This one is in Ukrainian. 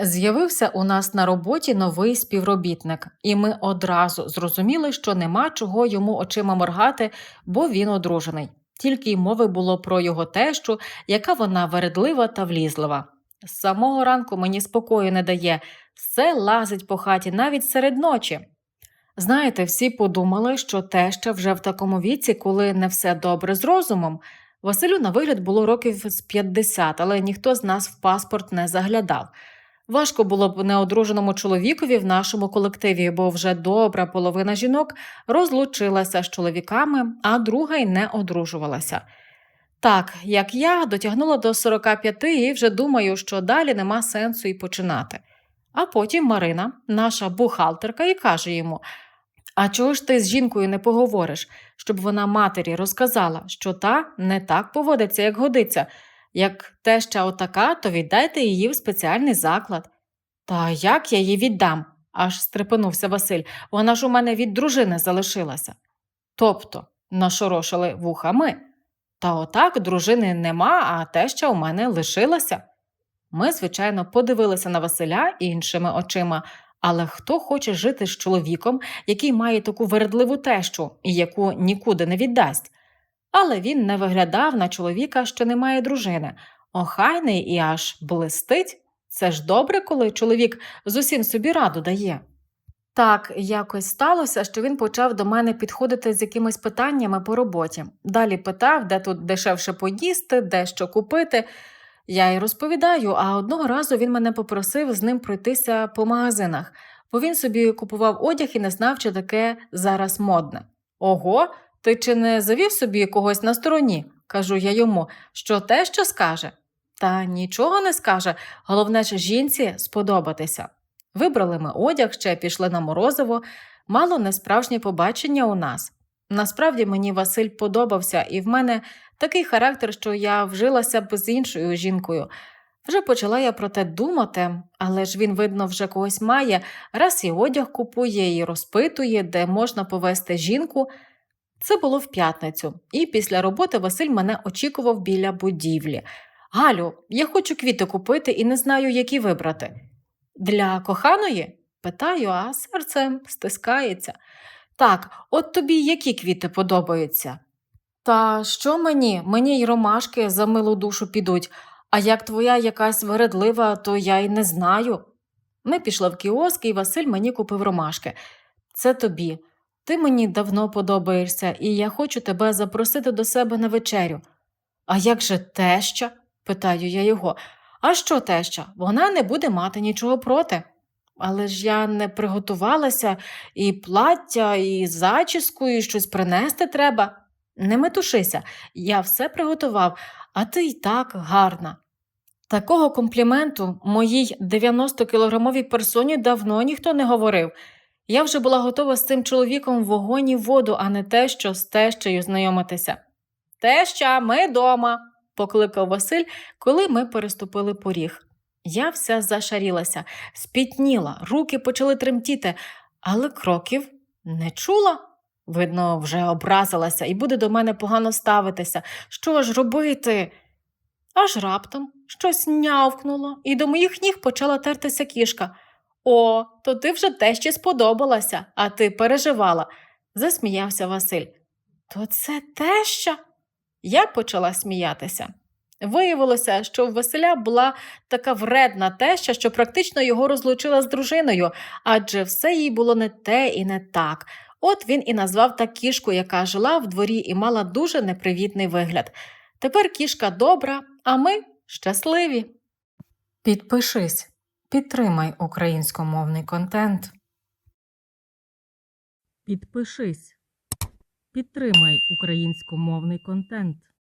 З'явився у нас на роботі новий співробітник, і ми одразу зрозуміли, що нема чого йому очима моргати, бо він одружений. Тільки й мови було про його тещу, яка вона вередлива та влізлива. З самого ранку мені спокою не дає, все лазить по хаті навіть серед ночі. Знаєте, всі подумали, що теща вже в такому віці, коли не все добре з розумом. Василю на вигляд було років з 50, але ніхто з нас в паспорт не заглядав. Важко було б неодруженому чоловікові в нашому колективі, бо вже добра половина жінок розлучилася з чоловіками, а друга й не одружувалася. Так, як я дотягнула до 45 і вже думаю, що далі нема сенсу і починати. А потім Марина, наша бухгалтерка, і каже йому: А чого ж ти з жінкою не поговориш, щоб вона матері розказала, що та не так поводиться, як годиться. Як теща отака, то віддайте її в спеціальний заклад. Та як я її віддам? аж стрепенувся Василь. Вона ж у мене від дружини залишилася. Тобто, нашорошили вуха ми. Та отак дружини нема, а теща у мене лишилася. Ми, звичайно, подивилися на Василя іншими очима, але хто хоче жити з чоловіком, який має таку вередливу тещу і яку нікуди не віддасть? Але він не виглядав на чоловіка, що не має дружини. Охайний і аж блистить. Це ж добре, коли чоловік з усім собі раду дає. Так, якось сталося, що він почав до мене підходити з якимись питаннями по роботі. Далі питав, де тут дешевше поїсти, де що купити. Я й розповідаю, а одного разу він мене попросив з ним пройтися по магазинах, бо він собі купував одяг і не знав, чи таке зараз модне. Ого, ти чи не завів собі когось на стороні? кажу я йому, що те, що скаже. Та нічого не скаже, головне ж жінці сподобатися. Вибрали ми одяг, ще пішли на морозиво, мало не справжнє побачення у нас. Насправді мені Василь подобався, і в мене такий характер, що я вжилася б з іншою жінкою. Вже почала я про те думати, але ж він, видно, вже когось має, раз і одяг купує, і розпитує, де можна повести жінку. Це було в п'ятницю, і після роботи Василь мене очікував біля будівлі. Галю, я хочу квіти купити і не знаю, які вибрати. Для коханої? питаю, а серце стискається. Так, от тобі які квіти подобаються? Та що мені? Мені й ромашки за милу душу підуть, а як твоя якась вередлива, то я й не знаю. Ми пішли в кіоск, і Василь мені купив ромашки. Це тобі. Ти мені давно подобаєшся, і я хочу тебе запросити до себе на вечерю. А як же теща? питаю я його. А що теща? Вона не буде мати нічого проти. Але ж я не приготувалася і плаття, і зачіску, і щось принести треба. Не метушися, я все приготував, а ти й так гарна. Такого компліменту моїй 90-кілограмовій персоні давно ніхто не говорив. Я вже була готова з цим чоловіком в і воду, а не те, що з тещею знайомитися. Теща, ми дома, покликав Василь, коли ми переступили поріг. Я вся зашарілася, спітніла, руки почали тремтіти, але кроків не чула. Видно, вже образилася і буде до мене погано ставитися. Що ж робити? Аж раптом щось нявкнуло, і до моїх ніг почала тертися кішка. О, то ти вже те ще сподобалася, а ти переживала, засміявся Василь. То це теща? Я почала сміятися. Виявилося, що в Василя була така вредна теща, що практично його розлучила з дружиною, адже все їй було не те і не так. От він і назвав так кішку, яка жила в дворі і мала дуже непривітний вигляд. Тепер кішка добра, а ми щасливі. Підпишись, підтримай українськомовний контент. Підпишись. Підтримай українськомовний контент.